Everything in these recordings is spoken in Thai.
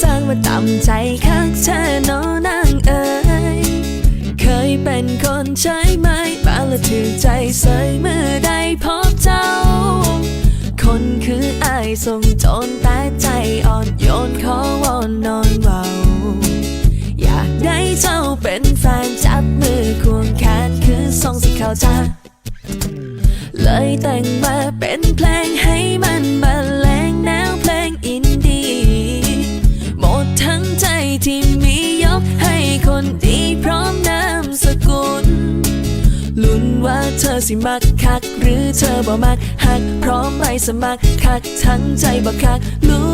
สร้างมาตำใจคักเธอโนนางเอ๋ยเคยเป็นคนใช้ไหมบางละถือใจใส่เมื่อได้พบเจ้า คนคืออายส่งจนแต่ใจอ่อนโยนขอวอนนอนเบาอยากได้เจ้าเป็นแฟนจับมือควงแขนคือส่งสิเข้าใจเลยแต่งมาเป็นเพลงให้มันบรรเลงแนวเพลงอินดี้หมดทั้งใจที่มียกให้คนดีพร้อมนามสกุลลุ้นว่าเธอสิมักคัก หรือเธอบ่มักหักพร้อม สมัครคักทั้งใจบ่คักลุ้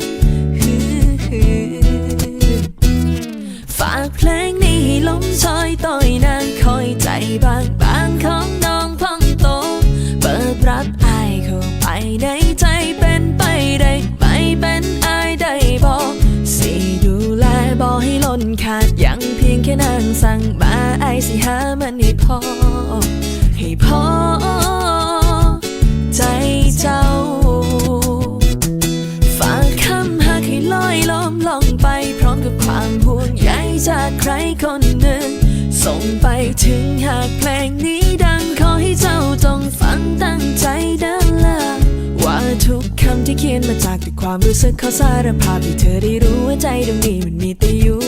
นฝากเพลงนี้ให้ลมชอยต่อยนางคอยใจบางบางของน้องพองโต เปิดรับอายเข้าไปในใจเป็นไปได้ไม่เป็นอายได้บอกสิดูแลบอกให้ล้นขาดยังเพียงแค่นางสั่งมาไอสิหามันให้พอให้พอ ล้องไปพร้อมกับความห่วงใยจากใครคนหนึ่ง ส่งไปถึงหากเพลงนี้ดังขอให้เจ้าจงฟังตั้งใจเดินละว่าทุกคำที่เขียนมาจากแต่ความรู้สึกเขาสารภาพให้เธอได้รู้ว่าใจตรงนี้มันมีแต่อยู่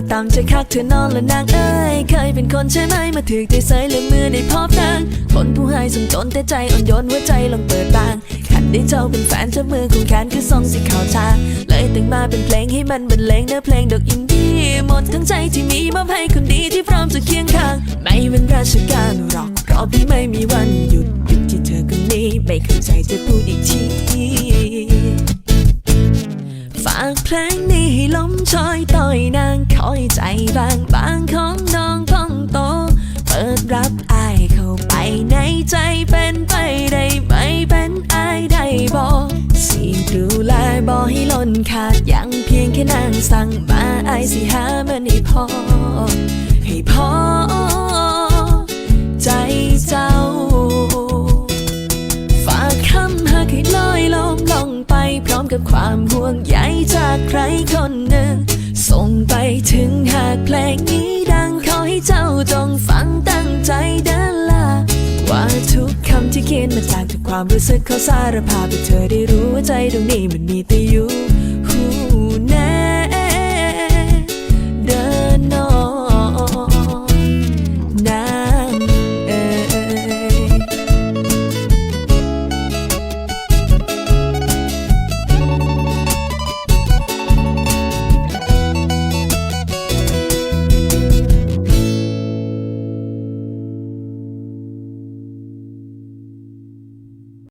มาตามใจคักเธอนอนและนางเอ้ยเคยเป็นคนใช่ไหมมาถือใจใส่และมือได้พบนางคนผู้ให้สมจนแต่ใจอ่อนโยนหัวใจลองเปิดบางขันได้เจ้าเป็นแฟนเจ้ามือของแขนคือทรงสีขาวชาเลยแต่งมาเป็นเพลงให้มันบรรเลงเนื้อเพลงดอกอินดี้หมดทั้งใจที่มีมอบให้คนดีที่พร้อมจะเคียงข้างไม่เป็นราชการ ฝากเพลงนี้ให้ลมชอยต่อยนางคอยใจบางบางของน้องพ้องโต เปิดรับอายเข้าไปในใจเป็นไปได้ไหมเป็นอายได้บอกสิดูแลบอให้ล้นขาดยังเพียงแค่นางสั่งมาอายสิหามันให้พอ ให้พอ ใจเจ้า ฝากคำหากให้ลอยลมลงไปพร้อมกับความห่วงใยากใครคนหนึ่ง ส่งไปถึงหากเพลงนี้ดังขอให้เจ้าจงฟังตั้งใจเดินละว่าทุกคำที่เขียนมาจากทุกความรู้สึกเขาสารภาพให้เธอได้รู้ว่าใจตรงนี้มันมีแต่อยู่